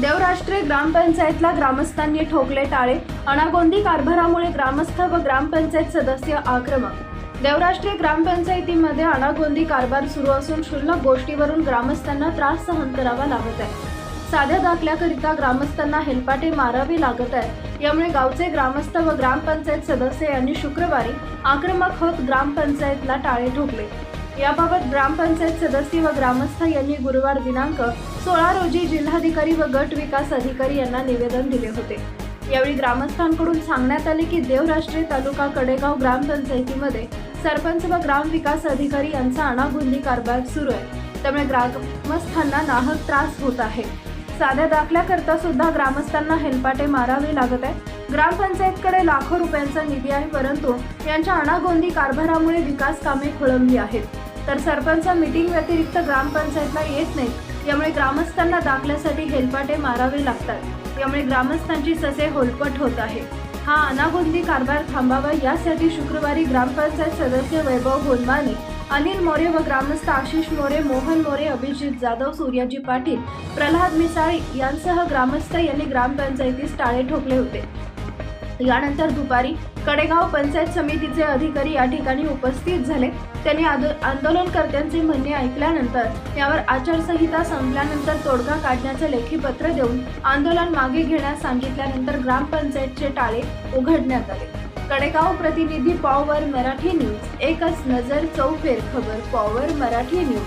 देवराष्ट्रे ग्रामपंचायतला ग्रामस्थांनी ठोकले टाळे अनागोंदी कारभारामुळे ग्रामस्थ व ग्रामपंचायत सदस्य आक्रमक. देवराष्ट्रे ग्रामपंचायतीमध्ये अनागोंदी कारभार सुरू असून क्षुल्लक गोष्टीवरून ग्रामस्थांना त्रास सहन करावा लागत आहे. साध्या दाखल्याकरिता ग्रामस्थांना हेलपाटे मारावे लागत आहे. यामुळे गावचे ग्रामस्थ व ग्रामपंचायत सदस्य यांनी शुक्रवारी आक्रमक होत ग्रामपंचायतला टाळे ठोकले. याबाबत ग्रामपंचायत सदस्य व ग्रामस्थ यांनी गुरुवार दिनांक सोळा रोजी जिल्हाधिकारी व गट विकास अधिकारी यांना निवेदन दिले होते. यावेळी ग्रामस्थांकडून सांगण्यात आले की देवराष्ट्रीय तालुका कडेगाव ग्रामपंचायतीमध्ये सरपंच व ग्राम विकास अधिकारी यांचा अनागुंदी कारभार सुरू आहे. त्यामुळे ग्रामस्थांना नाहक त्रास होत आहे. साध्या दाखल्याकरता सुद्धा ग्रामस्थांना हेलपाटे मारावे लागत आहे ग्रामपंचायतकडे लाखो रुपयांचा निधी आहे परंतु यांच्या अनागोंदी कारभारामुळे विकास कामे खोळंबली आहेत. तर सरपंच मीटिंग व्यतिरिक्त ग्रामपंचायतला येत नाहीत यामुळे ग्रामस्थांना दाखल्यासाठी हेलपाटे मारावे लागतात. यामुळे ग्रामस्थांची ससे होलपट होत आहे. हा अनागोंदी कारभार थांबावा यासाठी शुक्रवारी ग्रामपंचायत सदस्य वैभव होनमाने अनिल मोरे व ग्रामस्थ आशिष मोरे मोहन मोरे अभिजित जाधव सूर्याजी पाटील प्रल्हाद मिसाळ यांसह ग्रामस्थ यांनी ग्रामपंचायतीस टाळे ठोकले होते. यानंतर दुपारी कडेगाव पंचायत समितीचे अधिकारी या ठिकाणी उपस्थित झाले. त्यांनी आदो- आंदोलनकर्त्यांचे म्हणणे ऐकल्यानंतर यावर आचारसंहिता संपल्यानंतर तोडगा काढण्याचे लेखी पत्र देऊन आंदोलन मागे घेण्यास सांगितल्यानंतर ग्रामपंचायतचे टाळे उघडण्यात आले. कडेगाव प्रतिनिधी पॉवर मराठी न्यूज एकच नजर चौफेर खबर पॉवर मराठी न्यूज.